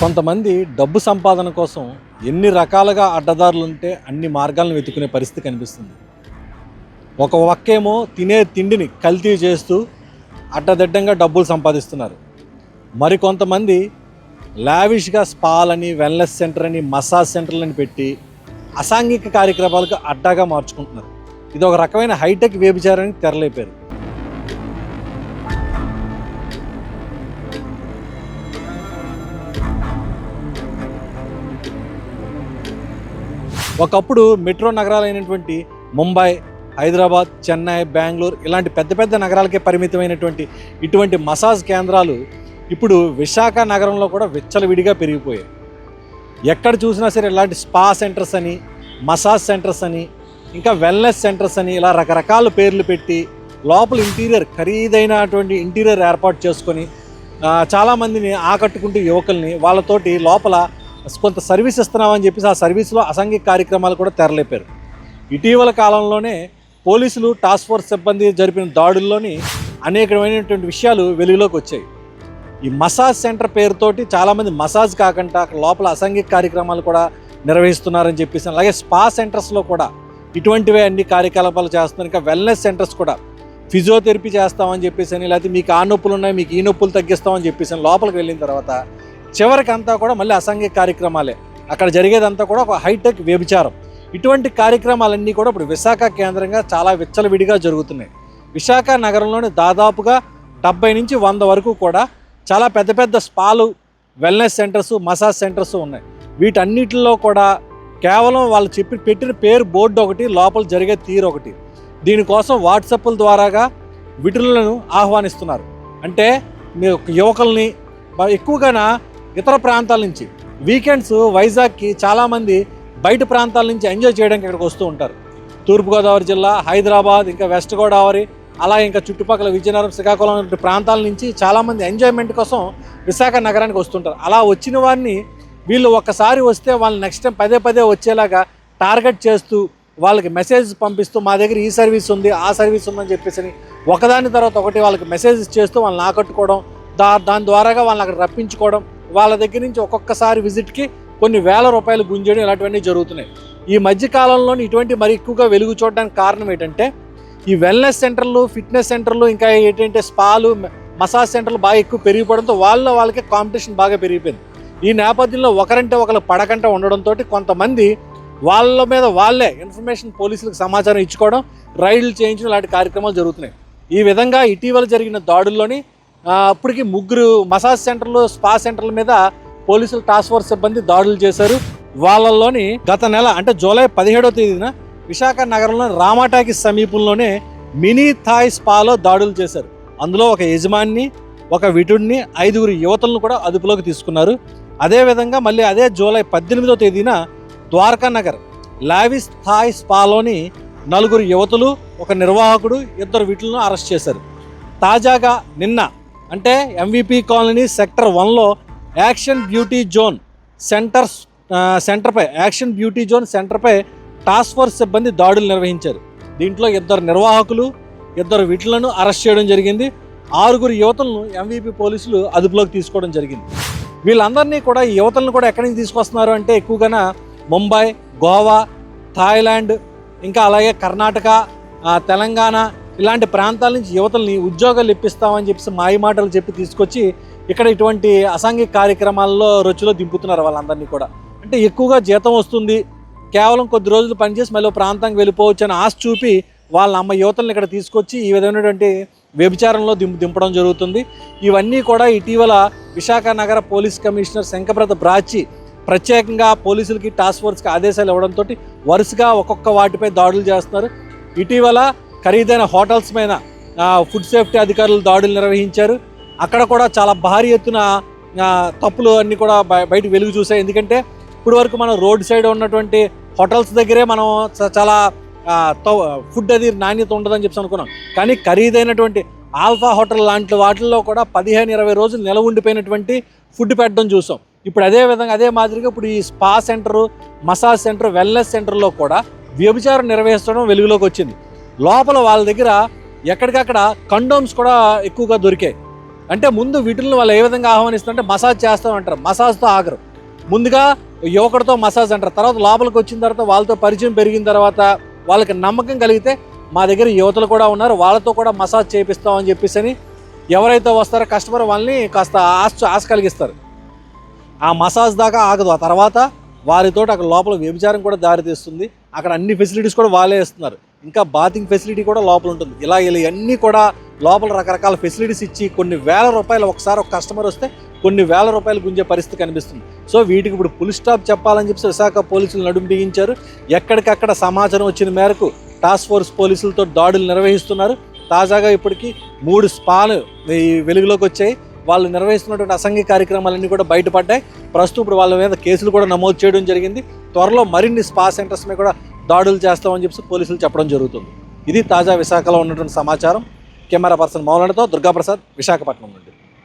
కొంతమంది డబ్బు సంపాదన కోసం ఎన్ని రకాలుగా అడ్డదారులు ఉంటే అన్ని మార్గాలను వెతుకునే పరిస్థితి కనిపిస్తుంది. ఒక ఒక్కేమో తినే తిండిని కల్తీ చేస్తూ అడ్డదిడ్డంగా డబ్బులు సంపాదిస్తున్నారు. మరికొంతమంది లావిష్గా స్పాలని వెల్నెస్ సెంటర్ అని మసాజ్ సెంటర్లని పెట్టి అసాంఘిక కార్యక్రమాలకు అడ్డాగా మార్చుకుంటున్నారు. ఇది ఒక రకమైన హైటెక్ వ్యభిచారానికి తెరలేపారు. ఒకప్పుడు మెట్రో నగరాలైనటువంటి ముంబై హైదరాబాద్ చెన్నై బెంగళూరు ఇలాంటి పెద్ద పెద్ద నగరాలకే పరిమితమైనటువంటి ఇటువంటి మసాజ్ కేంద్రాలు ఇప్పుడు విశాఖ నగరంలో కూడా విచ్చలవిడిగా పెరిగిపోయాయి. ఎక్కడ చూసినా సరే ఇలాంటి స్పా సెంటర్స్ అని మసాజ్ సెంటర్స్ అని ఇంకా వెల్నెస్ సెంటర్స్ అని ఇలా రకరకాల పేర్లు పెట్టి లోపల ఇంటీరియర్ ఖరీదైనటువంటి ఇంటీరియర్ ఏర్పాటు చేసుకొని చాలామందిని ఆకట్టుకుంటూ యువకుల్ని వాళ్ళతోటి లోపల కొంత సర్వీస్ ఇస్తున్నామని చెప్పేసి ఆ సర్వీస్లో అసాంఘిక కార్యక్రమాలు కూడా తెరలేపారు. ఇటీవల కాలంలోనే పోలీసులు టాస్క్ ఫోర్స్ సిబ్బంది జరిపిన దాడుల్లోని అనేకమైనటువంటి విషయాలు వెలుగులోకి వచ్చాయి. ఈ మసాజ్ సెంటర్ పేరుతోటి చాలామంది మసాజ్ కాకుండా అక్కడ లోపల అసాంఘిక కార్యక్రమాలు కూడా నిర్వహిస్తున్నారని చెప్పేసి అలాగే స్పా సెంటర్స్లో కూడా ఇటువంటివే అన్ని కార్యకలాపాలు చేస్తున్నారు. ఇంకా వెల్నెస్ సెంటర్స్ కూడా ఫిజియోథెరపీ చేస్తామని చెప్పేసి అని లేకపోతే మీకు ఆ నొప్పులు ఉన్నాయి మీకు ఈ నొప్పులు తగ్గిస్తామని చెప్పేసి లోపలికి వెళ్ళిన తర్వాత చివరికి అంతా కూడా మళ్ళీ అసాంఘిక కార్యక్రమాలే. అక్కడ జరిగేదంతా కూడా ఒక హైటెక్ వ్యభిచారం. ఇటువంటి కార్యక్రమాలన్నీ కూడా ఇప్పుడు విశాఖ కేంద్రంగా చాలా విచ్చలవిడిగా జరుగుతున్నాయి. విశాఖ నగరంలోని దాదాపుగా డెబ్బై నుంచి వంద వరకు కూడా చాలా పెద్ద పెద్ద స్పాలు వెల్నెస్ సెంటర్స్ మసాజ్ సెంటర్స్ ఉన్నాయి. వీటన్నిటిలో కూడా కేవలం వాళ్ళు చెప్పి పెట్టిన పేరు బోర్డు ఒకటి లోపల జరిగే తీరు ఒకటి. దీనికోసం వాట్సాప్ల ద్వారాగా విటులను ఆహ్వానిస్తున్నారు. అంటే మీ యువకుల్ని బా- ఎక్కువగా ఇతర ప్రాంతాల నుంచి. వీకెండ్స్ వైజాగ్కి చాలామంది బయట ప్రాంతాల నుంచి ఎంజాయ్ చేయడానికి ఇక్కడికి వస్తూ ఉంటారు. తూర్పుగోదావరి జిల్లా హైదరాబాద్ ఇంకా వెస్ట్ గోదావరి అలా ఇంకా చుట్టుపక్కల విజయనగరం శ్రీకాకుళం వంటి ప్రాంతాల నుంచి చాలామంది ఎంజాయ్మెంట్ కోసం విశాఖ నగరానికి వస్తుంటారు. అలా వచ్చిన వారిని వీళ్ళు ఒక్కసారి వస్తే వాళ్ళు నెక్స్ట్ టైం పదే పదే వచ్చేలాగా టార్గెట్ చేస్తూ వాళ్ళకి మెసేజ్ పంపిస్తూ మా దగ్గర ఈ సర్వీస్ ఉంది ఆ సర్వీస్ ఉందని చెప్పేసి అని ఒకదాని తర్వాత ఒకటి వాళ్ళకి మెసేజ్ చేస్తూ వాళ్ళని ఆకట్టుకోవడం దా దాని ద్వారాగా వాళ్ళని అక్కడ రప్పించుకోవడం వాళ్ళ దగ్గర నుంచి ఒక్కొక్కసారి విజిట్కి కొన్ని వేల రూపాయలు గుంజేయడం ఇలాంటివన్నీ జరుగుతున్నాయి. ఈ మధ్యకాలంలోని ఇటువంటి మరి ఎక్కువగా వెలుగు చూడడానికి కారణం ఏంటంటే ఈ వెల్నెస్ సెంటర్లు ఫిట్నెస్ సెంటర్లు ఇంకా ఏంటంటే స్పాలు మసాజ్ సెంటర్లు బాగా ఎక్కువ పెరిగిపోవడంతో వాళ్ళ వాళ్ళకి కాంపిటీషన్ బాగా పెరిగిపోయింది. ఈ నేపథ్యంలో ఒకరంటే ఒకరు పడకంట ఉండడంతో కొంతమంది వాళ్ళ మీద వాళ్ళే ఇన్ఫర్మేషన్ పోలీసులకు సమాచారం ఇచ్చుకోవడం రైడ్లు చేయించడం లాంటి కార్యక్రమాలు జరుగుతున్నాయి. ఈ విధంగా ఇటీవల జరిగిన దాడుల్లోని అప్పటికి ముగ్గురు మసాజ్ సెంటర్లు స్పా సెంటర్ల మీద పోలీసులు టాస్క్ ఫోర్స్ సిబ్బంది దాడులు చేశారు. వాళ్ళల్లోని గత నెల అంటే జూలై పదిహేడవ తేదీన విశాఖ నగరంలోని రామాటాకి సమీపంలోనే మినీ థాయ్ స్పాలో దాడులు చేశారు. అందులో ఒక యజమాని ఒక విటుడిని ఐదుగురు యువతలను కూడా అదుపులోకి తీసుకున్నారు. అదేవిధంగా మళ్ళీ అదే జూలై పద్దెనిమిదో తేదీన ద్వారకా నగర్ లావిస్ థాయ్ స్పాలోని నలుగురు యువతులు ఒక నిర్వాహకుడు ఇద్దరు విటులను అరెస్ట్ చేశారు. తాజాగా నిన్న అంటే ఎంవిపి కాలనీ సెక్టర్ వన్లో యాక్షన్ బ్యూటీ జోన్ సెంటర్ సెంటర్పై యాక్షన్ బ్యూటీ జోన్ సెంటర్పై టాస్క్ ఫోర్స్ సిబ్బంది దాడులు నిర్వహించారు. దీంట్లో ఇద్దరు నిర్వాహకులు ఇద్దరు విటులను అరెస్ట్ చేయడం జరిగింది. ఆరుగురు యువతలను ఎంవిపి పోలీసులు అదుపులోకి తీసుకోవడం జరిగింది. వీళ్ళందరినీ కూడా ఈ యువతలను కూడా ఎక్కడి నుంచి తీసుకొస్తున్నారు అంటే ఎక్కువగా ముంబై గోవా థాయిలాండ్ ఇంకా అలాగే కర్ణాటక తెలంగాణ ఇలాంటి ప్రాంతాల నుంచి యువతల్ని ఉద్యోగాలు ఇప్పిస్తామని చెప్పేసి మాయమాటలు చెప్పి తీసుకొచ్చి ఇక్కడ ఇటువంటి అసాంఘిక కార్యక్రమాల్లో రొచ్చులో దింపుతున్నారు వాళ్ళందరినీ కూడా. అంటే ఎక్కువగా జీతం వస్తుంది కేవలం కొద్ది రోజులు పనిచేసి మళ్ళీ ప్రాంతానికి వెళ్ళిపోవచ్చు అని ఆశ చూపి వాళ్ళ అమ్మ యువతల్ని ఇక్కడ తీసుకొచ్చి ఈ విధమైనటువంటి వ్యభిచారంలో దింపు దింపడం జరుగుతుంది. ఇవన్నీ కూడా ఇటీవల విశాఖ నగర పోలీస్ కమిషనర్ శంకప్రత బ్రాచి ప్రత్యేకంగా పోలీసులకి టాస్క్ ఫోర్స్కి ఆదేశాలు ఇవ్వడంతో వరుసగా ఒక్కొక్క వాటిపై దాడులు చేస్తున్నారు. ఇటీవల ఖరీదైన హోటల్స్ పైన ఫుడ్ సేఫ్టీ అధికారులు దాడులు నిర్వహించారు. అక్కడ కూడా చాలా భారీ ఎత్తున తప్పులు అన్నీ కూడా బయట వెలుగు చూసాయి ఎందుకంటే ఇప్పుడు వరకు మనం రోడ్ సైడ్ ఉన్నటువంటి హోటల్స్ దగ్గరే మనం చాలా తో- ఫుడ్ అది నాణ్యత ఉండదని చెప్పి అనుకున్నాం. కానీ ఖరీదైనటువంటి ఆల్ఫా హోటల్ లాంటి వాటిల్లో కూడా పదిహేను ఇరవై రోజులు నిలవ ఉండిపోయినటువంటి ఫుడ్ పెట్టడం చూసాం. ఇప్పుడు అదే విధంగా అదే మాదిరిగా ఇప్పుడు ఈ spa centre massage centre wellness సెంటర్లో కూడా వ్యభిచారం నిర్వహించడం వెలుగులోకి వచ్చింది. లోపల వాళ్ళ దగ్గర ఎక్కడికక్కడ కండోమ్స్ కూడా ఎక్కువగా దొరికాయి. అంటే ముందు వీటిని వాళ్ళు ఏ విధంగా ఆహ్వానిస్తుంటే మసాజ్ చేస్తాం అంటారు. మసాజ్తో ఆగరు. ముందుగా యువకుడితో మసాజ్ అంటారు. తర్వాత లోపలికి వచ్చిన తర్వాత వాళ్ళతో పరిచయం పెరిగిన తర్వాత వాళ్ళకి నమ్మకం కలిగితే మా దగ్గర యువతలు కూడా ఉన్నారు. వాళ్ళతో కూడా మసాజ్ చేపిస్తామని చెప్పేసి అని ఎవరైతే వస్తారో కస్టమర్ వాళ్ళని కాస్త ఆశ ఆశ కలిగిస్తారు. ఆ మసాజ్ దాకా ఆగదు. ఆ తర్వాత వారితో అక్కడ లోపల వ్యభిచారం కూడా దారితీస్తుంది. అక్కడ అన్ని ఫెసిలిటీస్ కూడా వాళ్ళే ఇస్తున్నారు. ఇంకా బాతింగ్ ఫెసిలిటీ కూడా లోపల ఉంటుంది. ఇలా ఇలా అన్నీ కూడా లోపల రకరకాల ఫెసిలిటీస్ ఇచ్చి కొన్ని వేల రూపాయలు ఒకసారి ఒక కస్టమర్ వస్తే కొన్ని వేల రూపాయలు గుంజే పరిస్థితి కనిపిస్తుంది. సో వీటికి ఇప్పుడు పులి స్టాప్ చెప్పాలని చెప్పి విశాఖ పోలీసులు నడుము బిగించారు. ఎక్కడికక్కడ సమాచారం వచ్చిన మేరకు టాస్క్ ఫోర్స్ పోలీసులతో దాడులు నిర్వహిస్తున్నారు. తాజాగా ఇప్పటికీ మూడు స్పాలు ఈ వెలుగులోకి వచ్చాయి. వాళ్ళు నిర్వహిస్తున్నటువంటి అసంఘిక కార్యక్రమాలన్నీ కూడా బయటపడ్డాయి. ప్రస్తుతం ఇప్పుడు వాళ్ళ మీద కేసులు కూడా నమోదు చేయడం జరిగింది. త్వరలో మరిన్ని స్పా సెంటర్స్ మీద కూడా దాడులు చేస్తామని చెప్పి పోలీసులు చెప్పడం జరుగుతుంది. ఇది తాజా విశాఖలో ఉన్నటువంటి సమాచారం. కెమెరా పర్సన్ మౌలనతో దుర్గాప్రసాద్ విశాఖపట్నం నుండి